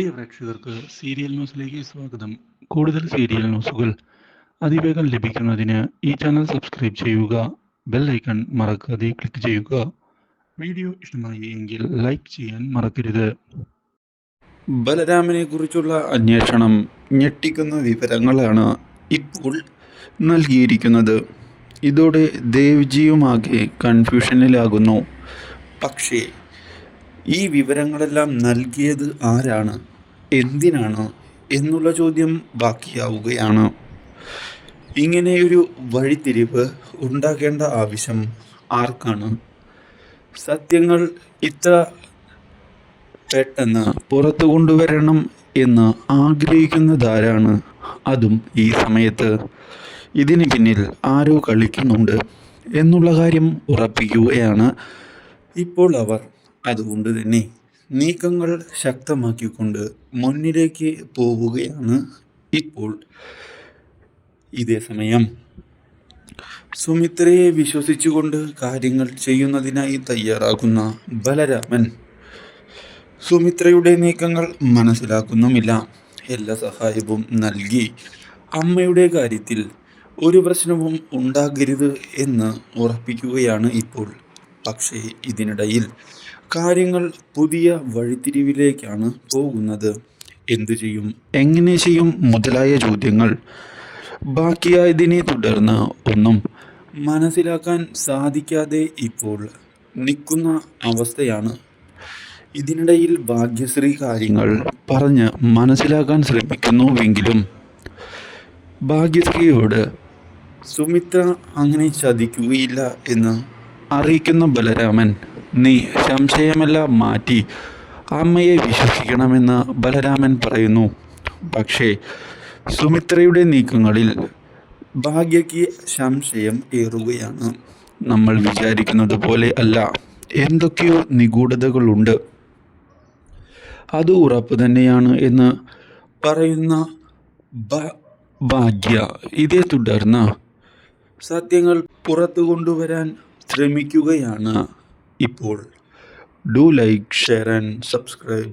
പ്രിയ പ്രേക്ഷകർക്ക് സീരിയൽ ന്യൂസിലേക്ക് സ്വാഗതം. കൂടുതൽ സീരിയൽ ന്യൂസുകൾ അതിവേഗം ലഭിക്കുന്നതിന് ഈ ചാനൽ സബ്സ്ക്രൈബ് ചെയ്യുക ബെൽ ഐക്കൺ മറക്കാതെ ക്ലിക്ക് ചെയ്യുക. വീഡിയോ ഇഷ്ടമായി എങ്കിൽ ലൈക്ക് ചെയ്യാൻ മറക്കരുത്. ബലരാമനെ കുറിച്ചുള്ള അന്വേഷണം ഞെട്ടിക്കുന്ന വിവരങ്ങളാണ് ഇപ്പോൾ നൽകിയിരിക്കുന്നത്. ഇതോടെ ദേവ്ജിയുമാകെ കൺഫ്യൂഷനിലാകുന്നു. പക്ഷേ ഈ വിവരങ്ങളെല്ലാം നൽകിയത് ആരാണ്? എന്തിനാണ് എന്നുള്ള ചോദ്യം ബാക്കിയാവുകയാണ്. ഇങ്ങനെയൊരു വഴിത്തിരിവ് ഉണ്ടാക്കേണ്ട ആവശ്യം ആർക്കാണ്? സത്യങ്ങൾ ഇത്ര പെട്ടെന്ന് പുറത്തു കൊണ്ടുവരണം എന്ന് ആഗ്രഹിക്കുന്നതാരാണ് അതും ഈ സമയത്ത്. ഇതിന് പിന്നിൽ ആരോ കളിക്കുന്നുണ്ട് എന്നുള്ള കാര്യം ഉറപ്പിക്കുകയാണ് ഇപ്പോൾ അവർ. അതുകൊണ്ട് തന്നെ നീക്കങ്ങൾ ശക്തമാക്കിക്കൊണ്ട് മുന്നിലേക്ക് പോവുകയാണ് ഇപ്പോൾ ഇതേ സമയം. സുമിത്രയെ വിശ്വസിച്ചുകൊണ്ട് കാര്യങ്ങൾ ചെയ്യുന്നതിനായി തയ്യാറാകുന്ന ബലരാമൻ സുമിത്രയുടെ നീക്കങ്ങൾ മനസ്സിലാക്കുന്നുമില്ല. എല്ലാ സഹായവും നൽകി അമ്മയുടെ കാര്യത്തിൽ ഒരു പ്രശ്നവും ഉണ്ടാകരുത് എന്ന് ഉറപ്പിക്കുകയാണ് ഇപ്പോൾ. പക്ഷേ ഇതിനിടയിൽ കാര്യങ്ങൾ പുതിയ വഴിത്തിരിവിലേക്കാണ് പോകുന്നത്. എന്തു ചെയ്യും? എങ്ങനെ ചെയ്യും? മുതലായ ചോദ്യങ്ങൾ. ബാക്കിയായതിനെ തുടർന്ന് ഒന്നും മനസ്സിലാക്കാൻ സാധിക്കാതെ ഇപ്പോൾ നിൽക്കുന്ന അവസ്ഥയാണ്. ഇതിനിടയിൽ ഭാഗ്യശ്രീ കാര്യങ്ങൾ പറഞ്ഞ് മനസ്സിലാക്കാൻ ശ്രമിക്കുന്നുവെങ്കിലും ഭാഗ്യശ്രീയോട് സുമിത്ര അങ്ങനെ ചതിക്കുകയില്ല എന്ന് അറിയിക്കുന്ന ബലരാമൻ നീ സംശയമെല്ലാം മാറ്റി അമ്മയെ വിശ്വസിക്കണമെന്ന് ബലരാമൻ പറയുന്നു. പക്ഷേ സുമിത്രയുടെ നീക്കങ്ങളിൽ ഭാഗ്യയ്ക്ക് സംശയം ഏറുകയാണ്. നമ്മൾ വിചാരിക്കുന്നത് പോലെ അല്ല. എന്തൊക്കെയോ നിഗൂഢതകളുണ്ട്. അത് ഉറപ്പ് തന്നെയാണ് എന്ന് പറയുന്ന ഭാഗ്യ. ഇതേ തുടർന്ന് സത്യങ്ങൾ പുറത്തു കൊണ്ടുവരാൻ ശ്രമിക്കുകയാണ്. ഇപ്പോൾ do like share and subscribe